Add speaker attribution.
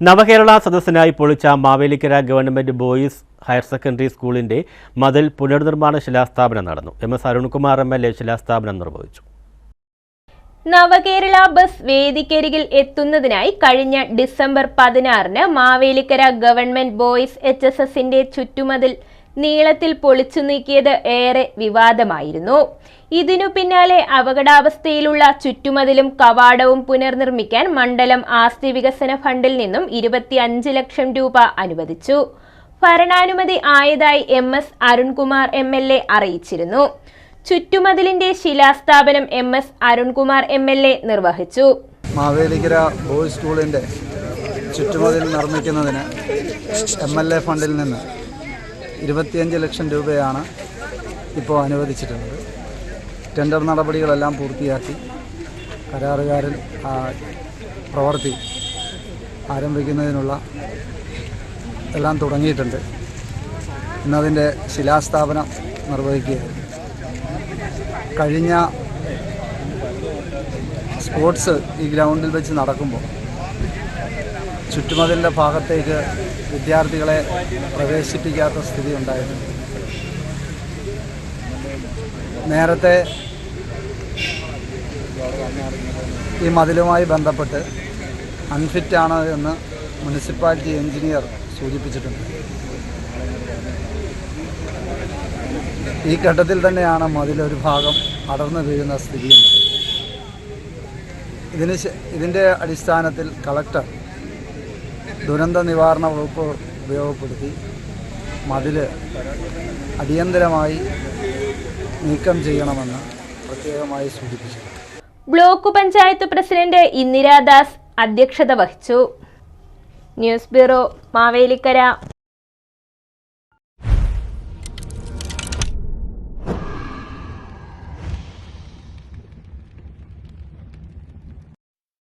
Speaker 1: നവകേരള സദസ്സിനായി പൊളിച്ച Mavelikkara government boys higher secondary സ്കൂളിന്റെ മതിൽ പുനർനിർമ്മാണ ശിലാസ്ഥാപനം നടന്നു. M S Arunkumar M L A ശിലാസ്ഥാപനം നിർവഹിച്ചു.
Speaker 2: നവകേരള ബസ് വേദിക്കരികിൽ എത്തുന്നതിനായി കഴിഞ്ഞ ഡിസംബർ പതിനാറിന് Mavelikkara government boys H S എസിന്റെ ചുറ്റുമതിൽ നീളത്തിൽ പൊളിച്ചു നീക്കിയത് ഏറെ വിവാദമായിരുന്നു. ഇതിനു പിന്നാലെ അപകടാവസ്ഥയിലുള്ള ചുറ്റുമതിലും കവാടവും പുനർനിർമ്മിക്കാൻ മണ്ഡലം ആസ്തി വികസന ഫണ്ടിൽ നിന്നും ഇരുപത്തിയഞ്ച് ലക്ഷം രൂപ അനുവദിച്ചു. ഭരണാനുമതി ആയതായി M S Arunkumar M L A അറിയിച്ചിരുന്നു. ചുറ്റുമതിലിന്റെ ശിലാസ്ഥാപനം M S Arunkumar M L A നിർവഹിച്ചു.
Speaker 3: മാവേലിക്കര സ്കൂളിന്റെ ചുറ്റുമതിൽ നിർമ്മിക്കുന്നതിന് എം എൽ എ ഫണ്ടിൽ നിന്ന് ഇരുപത്തിയഞ്ച് ലക്ഷം രൂപയാണ് ഇപ്പോൾ അനുവദിച്ചിട്ടുള്ളത്. ടെൻഡർ നടപടികളെല്ലാം പൂർത്തിയാക്കി കരാറുകാരൻ പ്രവർത്തി ആരംഭിക്കുന്നതിനുള്ള എല്ലാം തുടങ്ങിയിട്ടുണ്ട്. ഇന്നതിന്റെ ശിലാസ്ഥാപനം നിർവഹിക്കുകയായിരുന്നു കഴിഞ്ഞ സ്പോർട്സ് ഈ ഗ്രൗണ്ടിൽ വെച്ച് നടക്കുമ്പോൾ ചുറ്റുമതിലിന്റെ ഭാഗത്തേക്ക് വിദ്യാർത്ഥികളെ പ്രവേശിപ്പിക്കാത്ത സ്ഥിതി ഉണ്ടായിരുന്നു. നേരത്തെ ഈ മതിലുമായി ബന്ധപ്പെട്ട് അൺഫിറ്റാണ് എന്ന് മുനിസിപ്പാലിറ്റി എഞ്ചിനീയർ സൂചിപ്പിച്ചിട്ടുണ്ട്. ഈ ഘട്ടത്തിൽ തന്നെയാണ് മതിലൊരു ഭാഗം അടർന്നു വീഴുന്ന സ്ഥിതിയുണ്ട് ഇതിന് ഇതിന്റെ അടിസ്ഥാനത്തിൽ കളക്ടർ ദുരന്ത നിവാരണ വകുപ്പ് ഉപയോഗപ്പെടുത്തി മതിൽ അടിയന്തരമായി നീക്കം ചെയ്യണമെന്ന് പ്രത്യേകമായി സൂചിപ്പിച്ചു
Speaker 2: ബ്ലോക്ക് പഞ്ചായത്ത് പ്രസിഡന്റ് ഇന്ദിരാദാസ് അധ്യക്ഷത വഹിച്ചു. News bureau Mavelikkara.